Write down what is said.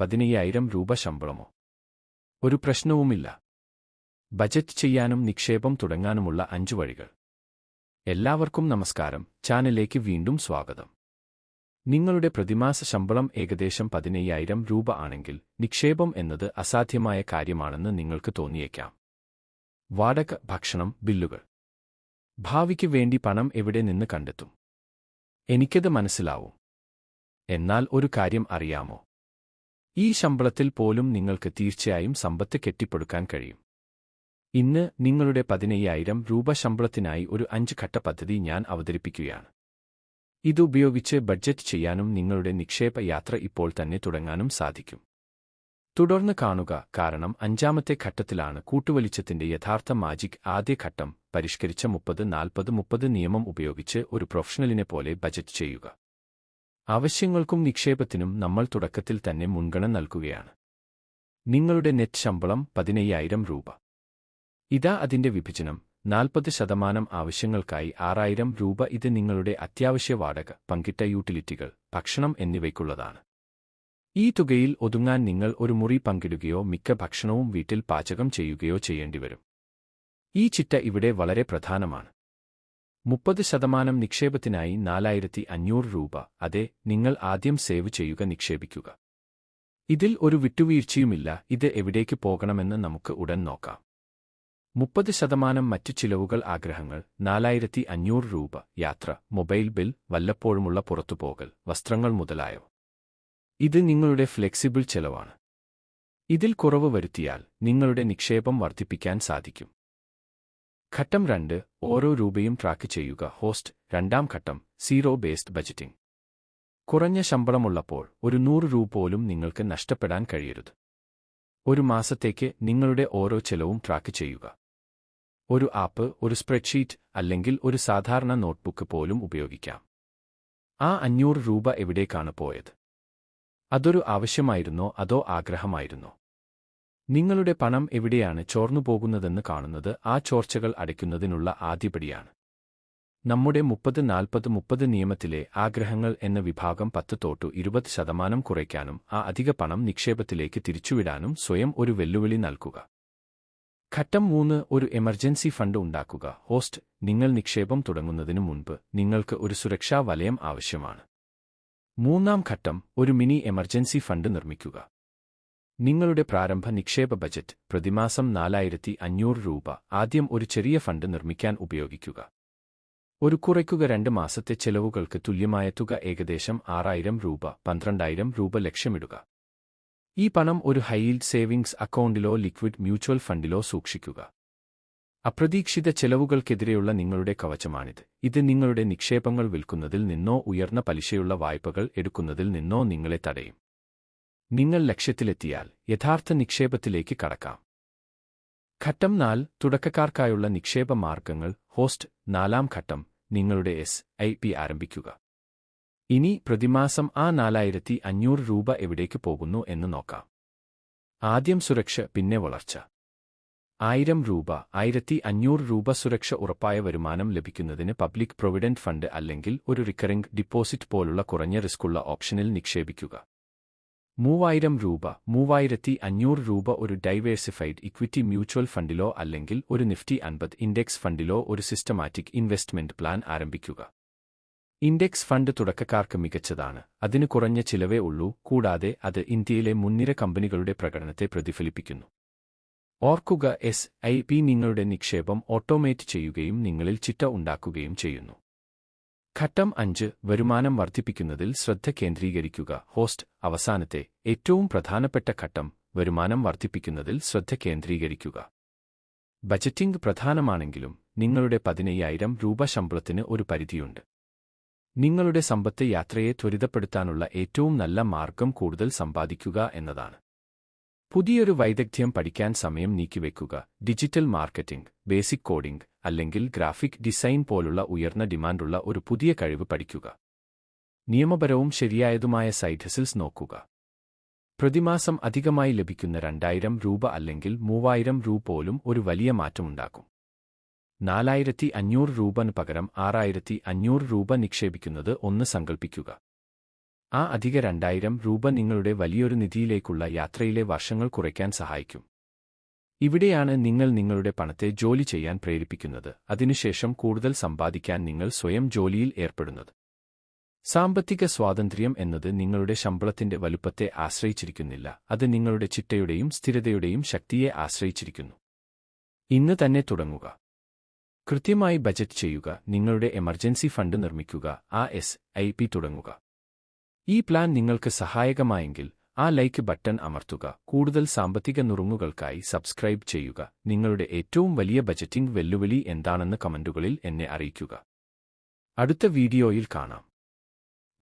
പതിനയ്യായിരം രൂപ ശമ്പളമോ? ഒരു പ്രശ്നവുമില്ല. ബജറ്റ് ചെയ്യാനും നിക്ഷേപം തുടങ്ങാനുമുള്ള അഞ്ചു വഴികൾ. എല്ലാവർക്കും നമസ്കാരം. ചാനലിലേക്ക് വീണ്ടും സ്വാഗതം. നിങ്ങളുടെ പ്രതിമാസ ശമ്പളം ഏകദേശം പതിനയ്യായിരം രൂപ ആണെങ്കിൽ നിക്ഷേപം എന്നത് അസാധ്യമായ കാര്യമാണെന്ന് നിങ്ങൾക്ക് തോന്നിയേക്കാം. വാടക ഭക്ഷണം ബില്ലുകൾ. ഭാവിക്ക് വേണ്ടി പണം എവിടെ നിന്ന് കണ്ടെത്തും? എനിക്കത് മനസ്സിലാവും. എന്നാൽ ഒരു കാര്യം അറിയാമോ? ഈ ശമ്പളത്തിൽ പോലും നിങ്ങൾക്ക് തീർച്ചയായും സമ്പത്ത് കെട്ടിപ്പടുക്കാൻ കഴിയും. ഇന്ന് നിങ്ങളുടെ പതിനയ്യായിരം രൂപ ശമ്പളത്തിനായി ഒരു അഞ്ച് ഘട്ട പദ്ധതി ഞാൻ അവതരിപ്പിക്കുകയാണ്. ഇതുപയോഗിച്ച് ബഡ്ജറ്റ് ചെയ്യാനും നിങ്ങളുടെ നിക്ഷേപ യാത്ര ഇപ്പോൾ തന്നെ തുടങ്ങാനും സാധിക്കും. തുടർന്ന് കാണുക കാരണം അഞ്ചാമത്തെ ഘട്ടത്തിലാണ് കൂട്ടുവലിച്ചത്തിന്റെ യഥാർത്ഥ മാജിക് ആദ്യ ഘട്ടം പരിഷ്കരിച്ച മുപ്പത് നാൽപ്പത് മുപ്പത് നിയമം ഉപയോഗിച്ച് ഒരു പ്രൊഫഷണലിനെ പോലെ ബജറ്റ് ചെയ്യുക. ആവശ്യങ്ങൾക്കും നിക്ഷേപത്തിനും നമ്മൾ തുടക്കത്തിൽ തന്നെ മുൻഗണന നൽകുകയാണ്. നിങ്ങളുടെ നെറ്റ് ശമ്പളം പതിനയ്യായിരം രൂപ. ഇതാ അതിന്റെ വിഭജനം. നാൽപ്പത് ശതമാനം ആവശ്യങ്ങൾക്കായി ആറായിരം രൂപ ഇത് നിങ്ങളുടെ അത്യാവശ്യ വാടക പങ്കിട്ട യൂട്ടിലിറ്റികൾ ഭക്ഷണം എന്നിവയ്ക്കുള്ളതാണ്. ഈ തുകയിൽ ഒതുങ്ങാൻ നിങ്ങൾ ഒരു മുറി പങ്കിടുകയോ മിക്ക ഭക്ഷണവും വീട്ടിൽ പാചകം ചെയ്യുകയോ ചെയ്യേണ്ടിവരും. ഈ ചിട്ട ഇവിടെ വളരെ പ്രധാനമാണ്. മുപ്പത് ശതമാനം നിക്ഷേപത്തിനായി നാലായിരത്തി അഞ്ഞൂറ് രൂപ. അതെ നിങ്ങൾ ആദ്യം സേവ് ചെയ്യുക നിക്ഷേപിക്കുക. ഇതിൽ ഒരു വിട്ടുവീഴ്ചയുമില്ല ഇത് എവിടേക്ക് പോകണമെന്ന് നമുക്ക് ഉടൻ നോക്കാം. മുപ്പത് ശതമാനം മറ്റു ചിലവുകൾ ആഗ്രഹങ്ങൾ നാലായിരത്തി അഞ്ഞൂറ് രൂപ യാത്ര മൊബൈൽ ബിൽ വല്ലപ്പോഴുമുള്ള പുറത്തുപോകൽ വസ്ത്രങ്ങൾ മുതലായവ. ഇത് നിങ്ങളുടെ ഫ്ലെക്സിബിൾ ചെലവാണ്. ഇതിൽ കുറവ് വരുത്തിയാൽ നിങ്ങളുടെ നിക്ഷേപം വർദ്ധിപ്പിക്കാൻ സാധിക്കും. ഘട്ടം രണ്ട് ഓരോ രൂപയും ട്രാക്ക് ചെയ്യുക. ഹോസ്റ്റ് രണ്ടാം ഘട്ടം സീറോ ബേസ്ഡ് ബജറ്റിംഗ്. കുറഞ്ഞ ശമ്പളമുള്ളപ്പോൾ ഒരു നൂറ് രൂപ പോലും നിങ്ങൾക്ക് നഷ്ടപ്പെടാൻ കഴിയരുത്. ഒരു മാസത്തേക്ക് നിങ്ങളുടെ ഓരോ ചെലവും ട്രാക്ക് ചെയ്യുക. ഒരു ആപ്പ് ഒരു സ്പ്രെഡ്ഷീറ്റ് അല്ലെങ്കിൽ ഒരു സാധാരണ നോട്ട്ബുക്ക് പോലും ഉപയോഗിക്കാം. ആ അഞ്ഞൂറ് രൂപ എവിടേക്കാണ് പോയത്? അതൊരു ആവശ്യമായിരുന്നോ അതോ ആഗ്രഹമായിരുന്നോ? നിങ്ങളുടെ പണം എവിടെയാണ് ചോർന്നുപോകുന്നതെന്ന് കാണുന്നത് ആ ചോർച്ചകൾ അടയ്ക്കുന്നതിനുള്ള ആദ്യപടിയാണ്. നമ്മുടെ മുപ്പത് നാൽപ്പത് മുപ്പത് നിയമത്തിലെ ആഗ്രഹങ്ങൾ എന്ന വിഭാഗം പത്ത് തോട്ടു ഇരുപത് ശതമാനം കുറയ്ക്കാനും ആ അധിക പണം നിക്ഷേപത്തിലേക്ക് തിരിച്ചുവിടാനും സ്വയം ഒരു വെല്ലുവിളി നൽകുക. ഘട്ടം മൂന്ന് ഒരു എമർജൻസി ഫണ്ട് ഉണ്ടാക്കുക. ഹോസ്റ്റ് നിങ്ങൾ നിക്ഷേപം തുടങ്ങുന്നതിനു മുൻപ് നിങ്ങൾക്ക് ഒരു സുരക്ഷാ വലയം ആവശ്യമാണ്. മൂന്നാം ഘട്ടം ഒരു മിനി എമർജൻസി ഫണ്ട് നിർമ്മിക്കുക. നിങ്ങളുടെ പ്രാരംഭ നിക്ഷേപ ബജറ്റ് പ്രതിമാസം നാലായിരത്തി അഞ്ഞൂറ് രൂപ. ആദ്യം ഒരു ചെറിയ ഫണ്ട് നിർമ്മിക്കാൻ ഉപയോഗിക്കുക. ഒരു കുറയ്ക്കുക രണ്ട് മാസത്തെ ചെലവുകൾക്ക് തുല്യമായ തുക ഏകദേശം ആറായിരം രൂപ പന്ത്രണ്ടായിരം രൂപ ലക്ഷ്യമിടുക. ഈ പണം ഒരു ഹൈയിൽഡ് സേവിംഗ്സ് അക്കൗണ്ടിലോ ലിക്വിഡ് മ്യൂച്വൽ ഫണ്ടിലോ സൂക്ഷിക്കുക. അപ്രതീക്ഷിത ചെലവുകൾക്കെതിരെയുള്ള നിങ്ങളുടെ കവചമാണിത്. ഇത് നിങ്ങളുടെ നിക്ഷേപങ്ങൾ വിൽക്കുന്നതിൽ നിന്നോ ഉയർന്ന പലിശയുള്ള വായ്പകൾ എടുക്കുന്നതിൽ നിന്നോ നിങ്ങളെ തടയും. നിങ്ങൾ ലക്ഷ്യത്തിലെത്തിയാൽ യഥാർത്ഥ നിക്ഷേപത്തിലേക്ക് കടക്കാം. ഘട്ടം നാല് തുടക്കക്കാർക്കായുള്ള നിക്ഷേപ മാർഗങ്ങൾ ഹോസ്റ്റ് നാലാം ഘട്ടം നിങ്ങളുടെ എസ് ഐ പി ആരംഭിക്കുക. ഇനി പ്രതിമാസം ആ നാലായിരത്തി അഞ്ഞൂറ് രൂപ എവിടേക്ക് പോകുന്നു എന്ന് നോക്കാം. ആദ്യം സുരക്ഷ പിന്നെ വളർച്ച. ആയിരം രൂപ ആയിരത്തി അഞ്ഞൂറ് രൂപ സുരക്ഷ ഉറപ്പായ വരുമാനം ലഭിക്കുന്നതിന് പബ്ലിക് പ്രൊവിഡന്റ് ഫണ്ട് അല്ലെങ്കിൽ ഒരു റിക്കറിംഗ് ഡിപ്പോസിറ്റ് പോലുള്ള കുറഞ്ഞ റിസ്ക്കുള്ള ഓപ്ഷനിൽ നിക്ഷേപിക്കുക. മൂവായിരം രൂപ മൂവായിരത്തി അഞ്ഞൂറ് രൂപ ഒരു ഡൈവേഴ്സിഫൈഡ് ഇക്വിറ്റി മ്യൂച്വൽ ഫണ്ടിലോ അല്ലെങ്കിൽ ഒരു നിഫ്റ്റി അൻപത് ഇൻഡെക്സ് ഫണ്ടിലോ ഒരു സിസ്റ്റമാറ്റിക് ഇൻവെസ്റ്റ്മെന്റ് പ്ലാൻ ആരംഭിക്കുക. ഇൻഡെക്സ് ഫണ്ട് തുടക്കക്കാർക്ക് മികച്ചതാണ്. അതിന് കുറഞ്ഞ ചിലവേ ഉള്ളൂ കൂടാതെ അത് ഇന്ത്യയിലെ മുൻനിര കമ്പനികളുടെ പ്രകടനത്തെ പ്രതിഫലിപ്പിക്കുന്നു. ഓർക്കുക എസ് ഐ പി നിങ്ങളുടെ നിക്ഷേപം ഓട്ടോമേറ്റ് ചെയ്യുകയും നിങ്ങളിൽ ചിട്ട ഉണ്ടാക്കുകയും ചെയ്യുന്നു. ഘട്ടം അഞ്ച് വരുമാനം വർദ്ധിപ്പിക്കുന്നതിൽ ശ്രദ്ധ കേന്ദ്രീകരിക്കുക. ഹോസ്റ്റ് അവസാനത്തെ ഏറ്റവും പ്രധാനപ്പെട്ട ഘട്ടം വരുമാനം വർദ്ധിപ്പിക്കുന്നതിൽ ശ്രദ്ധ കേന്ദ്രീകരിക്കുക. ബജറ്റിംഗ് പ്രധാനമാണെങ്കിലും നിങ്ങളുടെ പതിനയ്യായിരം രൂപ ശമ്പളത്തിന് ഒരു പരിധിയുണ്ട്. നിങ്ങളുടെ സമ്പത്ത് യാത്രയെ ത്വരിതപ്പെടുത്താനുള്ള ഏറ്റവും നല്ല മാർഗം കൂടുതൽ സമ്പാദിക്കുക എന്നതാണ്. പുതിയൊരു വൈദഗ്ധ്യം പഠിക്കാൻ സമയം നീക്കിവെക്കുക. ഡിജിറ്റൽ മാർക്കറ്റിംഗ് ബേസിക് കോഡിംഗ് അല്ലെങ്കിൽ ഗ്രാഫിക് ഡിസൈൻ പോലുള്ള ഉയർന്ന ഡിമാൻഡുള്ള ഒരു പുതിയ കഴിവ് പഠിക്കുക. നിയമപരവും ശരിയായതുമായ സൈഡ് ഹസിൽസ് നോക്കുക. പ്രതിമാസം അധികമായി ലഭിക്കുന്ന രണ്ടായിരം രൂപ അല്ലെങ്കിൽ മൂവായിരം രൂപ പോലും ഒരു വലിയ മാറ്റമുണ്ടാക്കും. നാലായിരത്തി അഞ്ഞൂറ് രൂപന് പകരം ആറായിരത്തി അഞ്ഞൂറ് രൂപ നിക്ഷേപിക്കുന്നത് ഒന്ന് സങ്കൽപ്പിക്കുക. ആ അധിക രണ്ടായിരം രൂപ നിങ്ങളുടെ വലിയൊരു നിധിയിലേക്കുള്ള യാത്രയിലെ വർഷങ്ങൾ കുറയ്ക്കാൻ സഹായിക്കും. ഇവിടെയാണ് നിങ്ങൾ നിങ്ങളുടെ പണത്തെ ജോലി ചെയ്യാൻ പ്രേരിപ്പിക്കുന്നത്. അതിനുശേഷം കൂടുതൽ സമ്പാദിക്കാൻ നിങ്ങൾ സ്വയം ജോലിയിൽ ഏർപ്പെടുന്നത്. സാമ്പത്തിക സ്വാതന്ത്ര്യം എന്നത് നിങ്ങളുടെ ശമ്പളത്തിന്റെ വലുപ്പത്തെ ആശ്രയിച്ചിരിക്കുന്നില്ല. അത് നിങ്ങളുടെ ചിട്ടയുടെയും സ്ഥിരതയുടെയും ശക്തിയെ ആശ്രയിച്ചിരിക്കുന്നു. ഇന്ന് തന്നെ തുടങ്ങുക. കൃത്യമായി ബജറ്റ് ചെയ്യുക. നിങ്ങളുടെ എമർജൻസി ഫണ്ട് നിർമ്മിക്കുക. ആ എസ് ഐ പി തുടങ്ങുക. ഈ പ്ലാൻ നിങ്ങൾക്ക് സഹായകമായെങ്കിൽ ആ ലൈക്ക് ബട്ടൺ അമർത്തുക. കൂടുതൽ സാമ്പത്തിക നുറുങ്ങുകൾക്കായി സബ്സ്ക്രൈബ് ചെയ്യുക. നിങ്ങളുടെ ഏറ്റവും വലിയ ബജറ്റിംഗ് വെല്ലുവിളി എന്താണെന്ന് കമന്റുകളിൽ എന്നെ അറിയിക്കുക. അടുത്ത വീഡിയോയിൽ കാണാം.